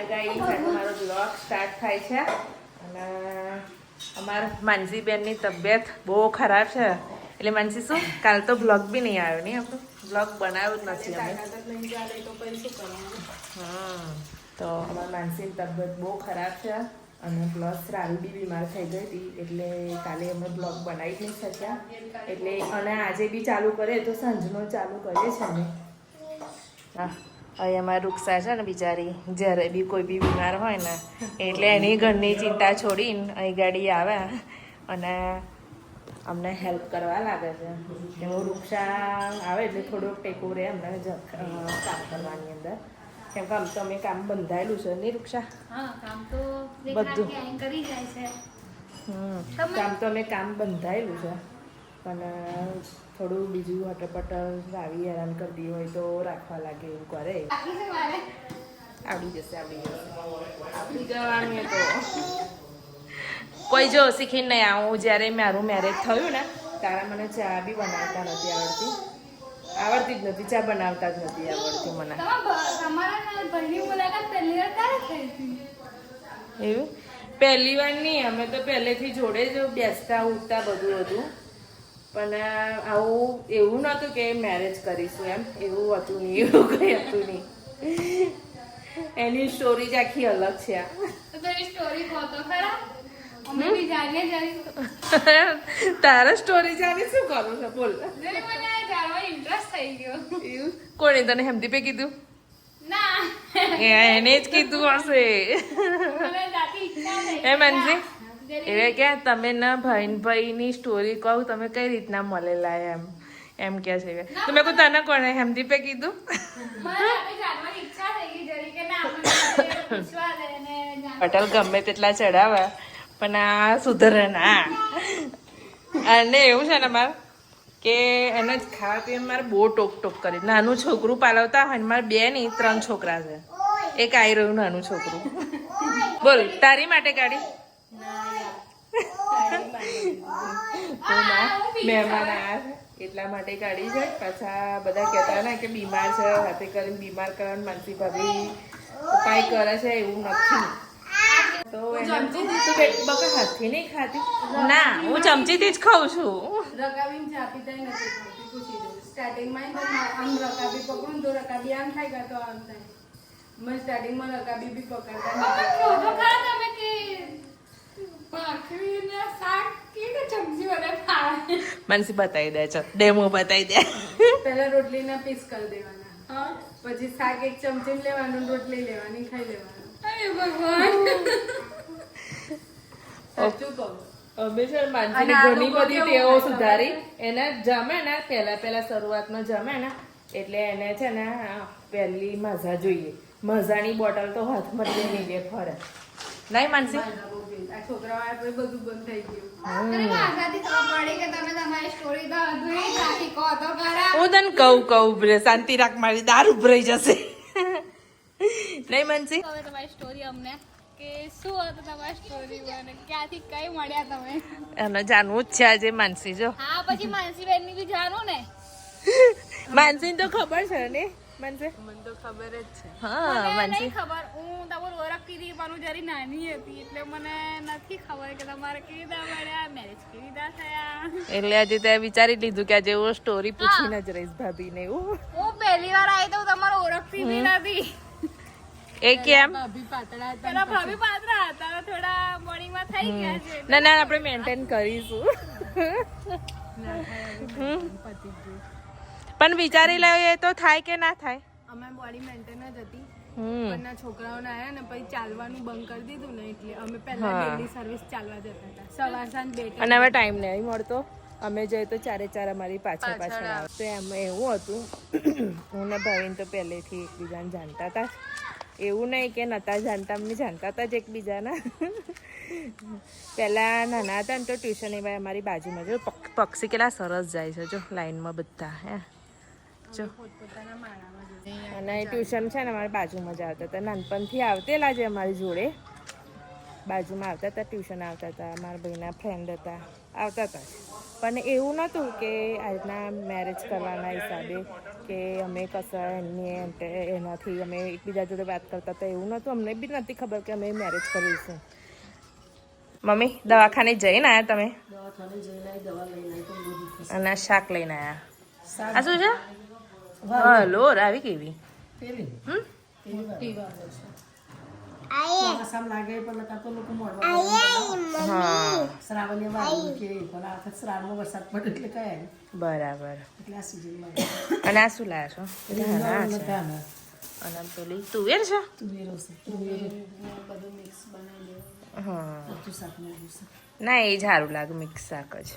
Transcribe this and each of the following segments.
આ ગાઈ સાથે મારો બ્લોગ સ્ટાર્ટ થાય છે. અને અમારા માનસીબેનની તબિયત બહુ ખરાબ છે. એટલે માનસી શું, કાલ તો બ્લોગ બી નહીં આવ્યો, નહીં આપણો? બ્લોગ બનાવ્યો જ નથી અમે. ચાલે તો અમારા માનસીની તબિયત બહુ ખરાબ છે અને પ્લસ રાવી બી બીમાર થઈ ગઈ હતી, એટલે કાલે અમે બ્લોગ બનાવી જ નહીં શક્યા. એટલે અને આજે બી ચાલુ કરીએ, તો સાંજનો ચાલુ કરીએ છે અમે. હા. અમારી રૂક્ષા છે ને બિચારી જ્યારે બી કોઈ બી બીમાર હોય ને એટલે એની ઘરની ચિંતા છોડીને અહીં ગાડી આવે અને અમને હેલ્પ કરવા લાગે છે. એવું વૃક્ષા આવે એટલે થોડુંક ટેકો રહે અમને કામ કરવાની અંદર. કેમ કે આમ તો અમે કામ બંધાયેલું છે નહીં જે બધું. કરી જાય છે. હમ. તમે- કામ તો અમે કામ બંધાયેલું છે. પણ થોડું બીજું હટપટ રાવી હેરાન કરતી હોય તો રાખવા લાગે એવું કરે. આવડી જશે આવડી જશે. આવડી જવાનું તો. કોઈ જો શીખી નહીં આવું. જ્યારે મારું મેરેજ થયું ને ત્યારે મને ચા બી બનાવતા નથી આવડતી. આવડતી જ નથી. ચા બનાવતા જ નથી આવડતી મને. એવું? પહેલી વાર નહીં. અમે તો પહેલેથી જોડે જ બેસતા ઉઠતા બધું હતું. પણ આવું એવું નહોતું કે મેરેજ કરીશું એમ. એવું હતું નહીં એવું કંઈ હતું નહીં. એની સ્ટોરી જ આખી અલગ છે આ. તો સ્ટોરી કહો અમે બી જાણીએ જરી. તારા સ્ટોરી જાણી શું કરું છે? બોલ. કોણે તને હેમદીપે કીધું? ના. એને જ કીધું હશે. મને જાતી એટલે કે તમે ના ભાઈ ભાઈની સ્ટોરી કહું તમે કઈ રીતના મળેલા એમ? એમ કે છે તો મેં કહું તને કોણે હેમદીપે કીધું? પટેલ ગમે તેટલા ચડાવે પણ આ સુધરે ના અને એવું છે ને મારે કે એને જ ખાવા પીવા મારે બહુ ટોક ટોક કરી. નાનું છોકરું પાલવતા હોય મારે બે નહીં ત્રણ છોકરા છે. એક આવી રહ્યું નાનું છોકરું. બોલ તારી માટે ગાડી? ના મહેમાન આવ્યા એટલા માટે કાઢી છે. પાછા બધા કહેતા ને કે બીમાર છે હાથે કરીને બીમાર કરવાનું માનસી ભાભી ઉપાય કરે છે એવું નથી. તો બકા હાથથી નહીં ખાતી? ના હું ચમચીથી જ ખાઉં છું. રકાબી ચા પીતા નથી ખાતી પૂછી દઉં. સ્ટાર્ટિંગમાં આમ રકાબી પકડું તો રકાબી આમ થાય કાં તો આમ થાય. મેં સ્ટાર્ટિંગમાં રકાબી બી પકડતા નથી. માનસી બતાવી દે છે? ડેમો બતાવી દે. પહેલા રોટલીના પીસ કરી દેવાના. પછી શાક એક ચમચી લેવાનું રોટલી લેવાની ખાઈ લેવાનું. અરે ભગવાન. સાચું કહું. છે માનસીની ઘણી બધી ટેવો સુધારી. એને જમે ને પહેલા પહેલા શરૂઆતમાં જમે ને એટલે એને છે ને પહેલી મજા જોઈએ. મજાની બોટલ તો હાથમાં જ લઈને લે ફરે. નહીં માનસી. મારા આ છોકરાઓ બધું બંધ થઈ ગયું. અરે મારાથી ખબર પડી કે તમે તમારી સ્ટોરી તો અધૂરી રાખી કહો તો ખરા. હું તને કહું કહું શાંતિ રાખ મારી. દારૂ ભરાઈ જશે. નહીં માનસી. હવે તમારી સ્ટોરી અમને કે શું હતું તમારી સ્ટોરી અને ક્યાંથી કઈ મળ્યા તમે? એને જાણવું જ છે આજે માનસી જો. હા પછી માનસીબેનની બી જાણો ને. માનસી તો ખબર છે ને. મને તો ખબર જ છે. હા મને નહીં ખબર. હું તમારું ઓળખતી હતી પણ જરી નાની હતી એટલે મને નથી ખબર કે તમારે કેવી રીતે મળ્યા મેરેજ કેવી રીતે થયા. એટલે આજે તે વિચારી લીધું કે આજે હું સ્ટોરી પૂછીને જ રહીશ ભાભીને એવું. હું પહેલી વાર આવી તો તમારો ઓળખતી બી નથી. એ કેમ? ભાભી પાતળા હતા પેલા ભાભી પાતળા હતા થોડા થોડા મોર્નિંગમાં થઈ ગયા છે ના ના આપણે મેન્ટેન કરીશું. હમ. પતિ ગયું. પણ વિચારી લઈએ તો થાય કે ના થાય. અમે બોડી મેન્ટેન જ હતી. હમ. પણ ના છોકરાઓને આયા ને પછી ચાલવાનું બંધ કરી દીધું ને એટલે અમે પહેલા. ડેલી સર્વિસ ચાલવા જતા હતા. સવાર સાંજ બે અને હવે ટાઈમ નહીં મળતો. અમે જઈએ તો ચારે ચાર અમારી પાછળ પાછળ પાછળ આવે. તો એમ એવું હતું. હું ને ભાવિન તો પહેલેથી એકબીજાને જાણતા હતા. એવું નહીં કે નતા જાણતા અમને જાણતા હતા જ એકબીજાના. પહેલાં નાના હતા ને તો ટ્યુશન એવા અમારી બાજુમાં જો. પક્ષી કેટલા સરસ જાય છે જો લાઈનમાં બધા હે. જો. અને ટ્યુશન છે ને અમારી બાજુમાં જ આવતા હતા. નાનપણથી આવતેલા છે અમારી જોડે. બાજુમાં આવતા હતા ટ્યુશન આવતા હતા. મારા ભાઈના ફ્રેન્ડ હતા. આવતા હતા પણ એવું નહોતું કે આજના મેરેજ કરવાના હિસાબે કે અમે કશા એમની એનાથી અમે એકબીજા જોડે વાત કરતા હતા. એવું નહોતું. અમને બી નથી ખબર કે અમે મેરેજ કરીશું. મમ્મી દવાખાને જઈને આવ્યા તમે? અને શાક લઈને આવ્યા આ શું છે? હલો આવી કેવી હમ? આસામ લાગે પણ નકા તો લોકો મોડવા હા. શ્રાવણીય વાર કે પણ આ વખત શ્રાવણનો વરસાદ પડે એટલે કયા બરાબર. એટલે આ સિઝનમાં અને આ શું લાયા છો? છે. અને આમ પેલી તુવેર છે? તુવેરો છે તુવેરો. બધું મિક્સ બનાવી દેવું હા. ના એ જ સારું લાગે મિક્સ શાક જ.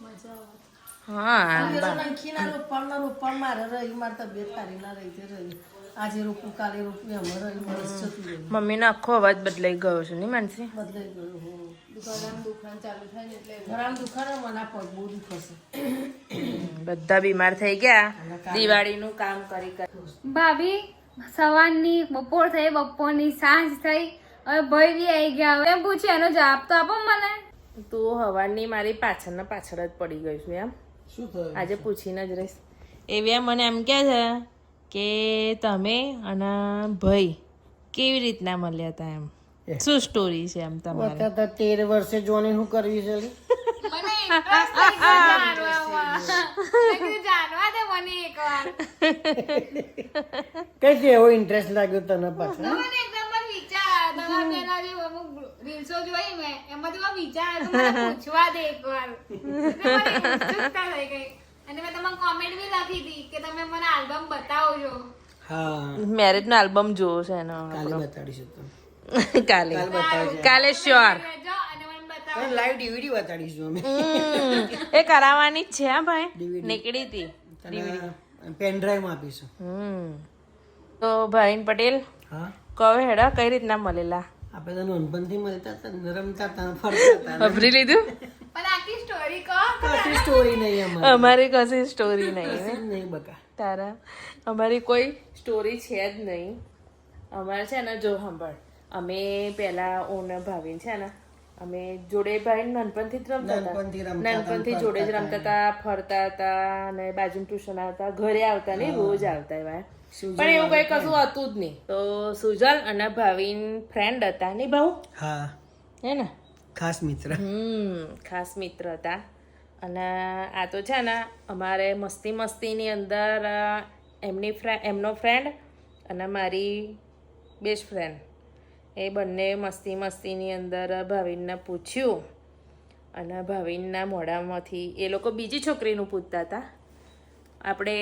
મજા આવે. હા તુવેરો નાખીને રોપણ ના મારે રહી મારી તબિયત સારી ના રહી રહી. આજે રોપું કાલે રોપું એમ રહી વર્ષ જતું રહ્યું મમ્મીનો આખો અવાજ બદલાઈ ગયો છે નહીં માનસી? બદલાઈ ગયું હું. દુકાન દુકાન ચાલુ થાય ને એટલે ઘરામ દુખાને મને પગ બહુ દુખશે બધા બીમાર થઈ ગયા. દિવાળીનું કામ કરી કરી. ભાભી સવારની બપોર થઈ બપોરની સાંજ થઈ હવે ભાઈ બી આવી ગયા. હવે એમ પૂછ્યું એનો જવાબ તો આપો મને. તું હવાની મારી પાછળના પાછળ જ પડી ગઈ છું એમ. શું થયું? આજે પૂછીને જ રહીશ. એવી મને એમ કહે છે કે તમે અને ભાઈ કેવી રીતના મળ્યા હતા એમ? શું સ્ટોરી છે એમ તમારે? તો તેર વર્ષે જોની શું કરવી છે કઈ એવો ઇન્ટરેસ્ટ લાગ્યો તને પાછો મને એકદમ જ વિચાર આવ્યો. તમારા પેલા જે અમુક રીલ્સો જોઈ મેં એમાંથી એવો વિચાર આવ્યો મને પૂછવા દે એકવાર. ઉત્સુકતા થઈ ગઈ. અને મેં તમને કોમેન્ટ બી લખી હતી કે તમે મને આલ્બમ બતાવજો. હા. મેરેજનો આલ્બમ જોવો છે એનો કાલે બતાડીશું કાલે. કાલે શ્યોર બતાવો લાઈવ ડીવીડી બતાડીશું અમે એ કરાવવાની જ છે હા ભાઈ. નીકળી હતી. તને પેન ડ્રાઈવ આપીશું. હમ. તો ભાવિન પટેલ હા. કહો હેડા કઈ રીતના મળેલા? આપણે તો નાનપણથી મળતા હતા રમતા હતા ફરતા હતા. લીધું? પણ આખી સ્ટોરી કહો કશી સ્ટોરી નહીં અમારી. અમારી કશી સ્ટોરી નહીં કશી નહીં બકા. તારા અમારી કોઈ સ્ટોરી છે જ નહીં. અમારે છે ને જો સાંભળ અમે પહેલા ઓન ભાવીને છે ને અમે જોડે ભાઈ નાનપણથી જ રમતા નાનપણથી રમતા હતા, નાનપણથી જોડે જ રમતા હતા ફરતા હતા અને બાજુ ટ્યુશન આવતા ઘરે આવતા નહીં રોજ આવતા એવા પણ એવું કઈ કશું હતું જ નહીં. તો સુજલ અને ભાવિન ફ્રેન્ડ હતા નહીં ભાઉ હા. હે ને? ખાસ મિત્ર. હમ ખાસ મિત્ર હતા. અને આ તો છે ને અમારે મસ્તી મસ્તીની અંદર એમની ફ્રેન્ડ એમનો ફ્રેન્ડ અને મારી બેસ્ટ ફ્રેન્ડ એ બંને મસ્તી મસ્તીની અંદર ભાવિનને પૂછ્યું. અને ભાવિનના મોઢામાંથી એ લોકો બીજી છોકરીનું પૂછતા હતા. આપણે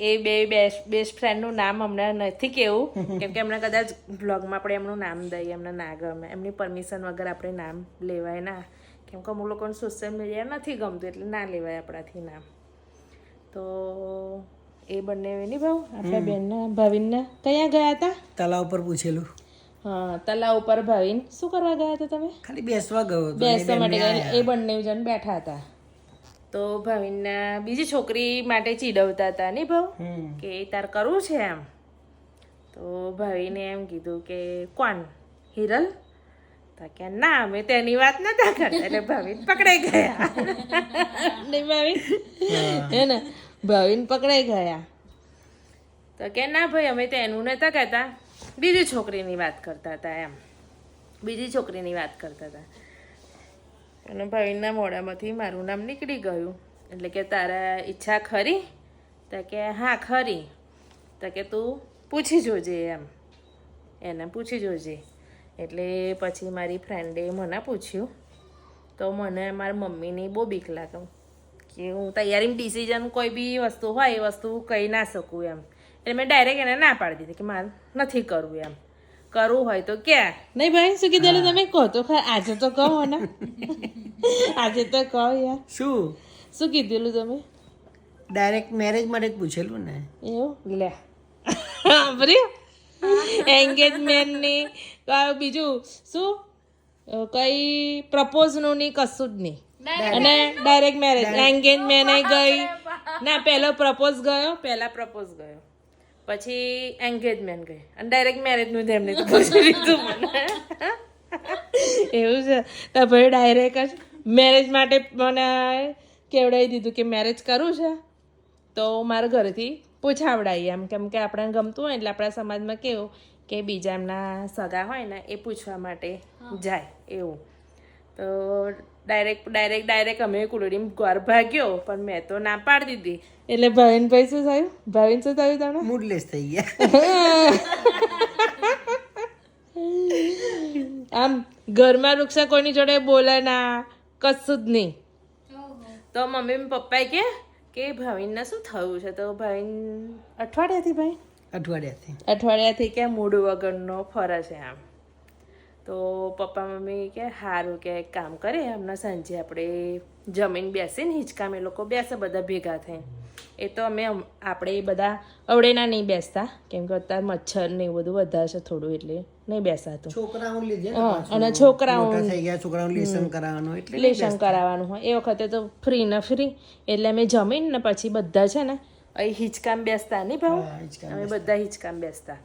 એ બે બેસ્ટ ફ્રેન્ડનું નામ હમણાં નથી કેવું. કેમ કે એમણે કદાચ બ્લોગમાં આપણે એમનું નામ દઈએ એમને ના ગમે. એમની પરમિશન વગર આપણે નામ લેવાય ના. કેમ કે અમુક લોકોને સોશિયલ મીડિયા નથી ગમતું એટલે ના લેવાય આપણાથી નામ. તો એ બંને નહીં ભાવ? આપણા બેનના ભાવિનના? કયા ગયા હતા? તલાવ પર પૂછેલું. હા તલાવ ઉપર ભાવિન. શું કરવા ગયા હતા તમે? ખાલી બેસવા ગયો બેસવા માટે એ બંને જણ બેઠા હતા. તો ભાવિનના બીજી છોકરી માટે ચીડવતા હતા નહીં ભાવ? કે તાર કરવું છે એમ. તો ભાઈને એમ કીધું કે કોણ? હિરલ? તો કે ના અમે તેની વાત નતા કરતા એટલે ભાવિન પકડાઈ ગયા. નહીં ભાવિન? હે ને? ભાવિન પકડાઈ ગયા. તો કે ના ભાઈ અમે તેનું નતા કહેતા. બીજી છોકરીની વાત કરતા હતા એમ. બીજી છોકરીની વાત કરતા હતા. અને ભાઈના મોઢામાંથી મારું નામ નીકળી ગયું. એટલે કે તારા ઈચ્છા ખરી? તો કે હા, ખરી. તો કે તું પૂછી જોજે એમ. એને પૂછી જોજે. એટલે પછી મારી ફ્રેન્ડે મને પૂછ્યું. તો મને મારી મમ્મીની બહુ બીક લાગે. કે હું તૈયારી ડિસિઝન કોઈ બી વસ્તુ હોય એ વસ્તુ કહી ના શકું એમ. એટલે મેં ડાયરેક્ટ એને ના પાડી દીધી કે મારે નથી કરવું એમ. કરવું હોય તો ક્યાં નહીં ભાઈ શું કીધેલું તમે કહો તો ખરા. આજે તો કહો ને. આજે તો કહો યાર. શું? શું કીધેલું તમે? ડાયરેક્ટ મેરેજ માટે જ પૂછેલું ને. એવું? લે. એન્ગેજમેન્ટની. બીજું શું? કઈ પ્રપોઝનું ની કશું જ નહીં અને ડાયરેક્ટ મેરેજ એન્ગેજમેન્ટ ગઈ. ના પહેલો પ્રપોઝ ગયો પહેલા પ્રપોઝ ગયો. પછી એન્ગેજમેન્ટ ગઈ. અને ડાયરેક્ટ મેરેજનું જ એમને પૂછી લીધું મને. એવું છે. તો ભાઈ ડાયરેક્ટ જ મેરેજ માટે મને કેવડાવી દીધું કે મેરેજ કરું છે? તો મારા ઘરેથી પૂછાવડાવીએ એમ. કેમ કે આપણને ગમતું હોય એટલે આપણા સમાજમાં કેવું કે બીજા એમના સગા હોય ને એ પૂછવા માટે જાય એવું. તો ડાયરેક્ટ ડાયરેક્ટ ડાયરેક્ટ અમે કુલડીમ ઘર ભાગ્યો પણ મેં તો ના પાડી દીધી. એટલે ભાવિન ભાઈ શું થયું? ભાવિન શું થયું તમને? મૂડલેસ થઈ ગયા. આમ ઘરમાં વૃક્ષા કોઈની જોડે બોલે ના કશું જ નહીં. તો મમ્મી પપ્પાએ કે કે ભાવિનને શું થયું છે? તો ભાવિન અઠવાડિયાથી ભાઈ? અઠવાડિયાથી. અઠવાડિયાથી. કે મૂડ વગરનો ફરે છે આમ તો પપ્પા મમ્મી કે સારું કે એક કામ કરે હમણાં સાંજે આપણે જમીન બેસીને હિંચકામ એ લોકો બેસે બધા ભેગા થઈ એ તો અમે આપણે બધા અવડેના નહીં બેસતા કેમ કે અત્યારે મચ્છર ને એવું બધું વધારે છે થોડું એટલે નહીં બેસાતું. છોકરાઓ લીધે. અને છોકરાઓ થઈ ગયા છોકરાઓ લેસન કરાવવાનું એટલે લેશન કરાવવાનું હોય. એ વખતે તો ફ્રી ને ફ્રી એટલે અમે જમીન ને પછી બધા છે ને અહીં હિંચકામ બેસતા નહીં ભાવ? અમે બધા હિંચકામ બેસતા.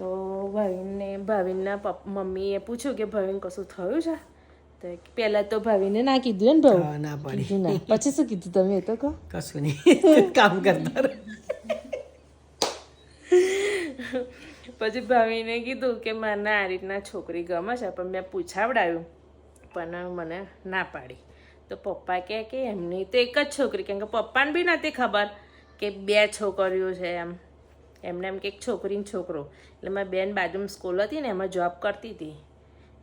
તો ભાવિનને ભાવિનના મમ્મીએ પૂછ્યું કે ભાવિન કશું થયું છે? તો પહેલાં તો ભાવિને ના કીધું ને ભાવ ના પડ્યું ના. પછી શું કીધું તમે એ તો કહો. કશું નહીં. કામ કરતા પછી ભાવિને કીધું કે મને આ રીતના છોકરી ગમે છે પણ મેં પૂછાવડાવ્યું પણ મને ના પાડી. તો પપ્પા કહે કે એમની તો એક જ છોકરી. કેમ કે પપ્પાને બી નથી ખબર કે બે છોકરીઓ છે એમ. એમને એમ કે એક છોકરીને છોકરો. એટલે મારી બેન બાજુમાં સ્કૂલ હતી ને એમાં જોબ કરતી હતી.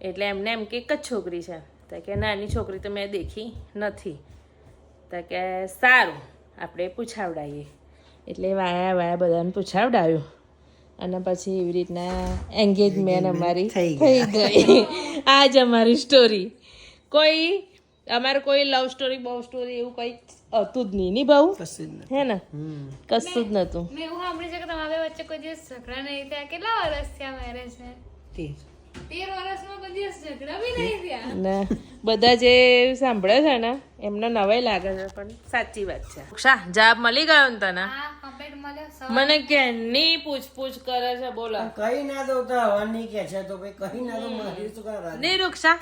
એટલે એમને એમ કે એક જ છોકરી છે. તો કે નાની છોકરી તો મેં દેખી નથી. તો કે સારું આપણે પૂછાવડાવીએ એટલે વાયા વાયા બધાને પૂછાવડાવ્યું અને પછી એવી રીતના એન્ગેજમેન્ટ અમારી થઈ ગઈ. આ જ અમારી સ્ટોરી કોઈ અમારે કોઈ લવ સ્ટોરી બહુ સ્ટોરી એવું કઈ હતું જ નહીં. નહીં બહુ કશું જ. હે ને? કશું જ નતું. મેં એવું સાંભળ્યું છે કે તમારે વચ્ચે કોઈ દિવસ ઝઘડા નહીં થયા? કેટલા વર્ષ થયા મેરેજ ને. તેર. વર્ષમાં કોઈ દિવસ ઝઘડા બી નહીં થયા? ને બધા જે સાંભળે છે ને એમને નવાઈ લાગે છે પણ સાચી વાત છે. શા જવાબ મળી ગયો ને તને? હા કમ્પ્લીટ મળ્યો. સવાર મને કેની પૂછપૂછ કરે છે બોલો. કઈ ના દો તો હવાની કે છે તો ભાઈ કઈ ના દો મારી શું કરવા નહીં રૂક્ષા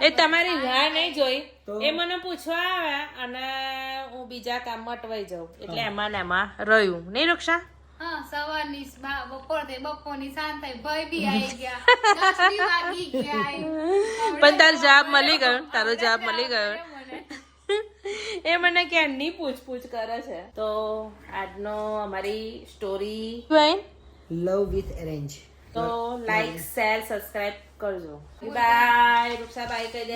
એ તમારી રાહ નહીં જોઈ. એ મને પૂછવા આવ્યા અને હું બીજા કામમાં અટવાઈ જાઉં. એટલે એમાં ને એમાં રહ્યું. નહીં રક્ષા? હા સવારની બપોર થઈ બપોરની સાંજ થઈ ભાઈ બી આવી ગયા. દસ બી વાગી ગયા. પણ તારો જવાબ મળી ગયો. તારો જવાબ મળી ગયો. મને. એ મને ક્યારની પૂછપૂછ કરે છે. તો આજનો અમારી સ્ટોરી લવ વિથ એરેન્જ તો લાઈક શેર સબસ્ક્રાઇબ કરજો. બાય રૂપસા બાય કહી દે.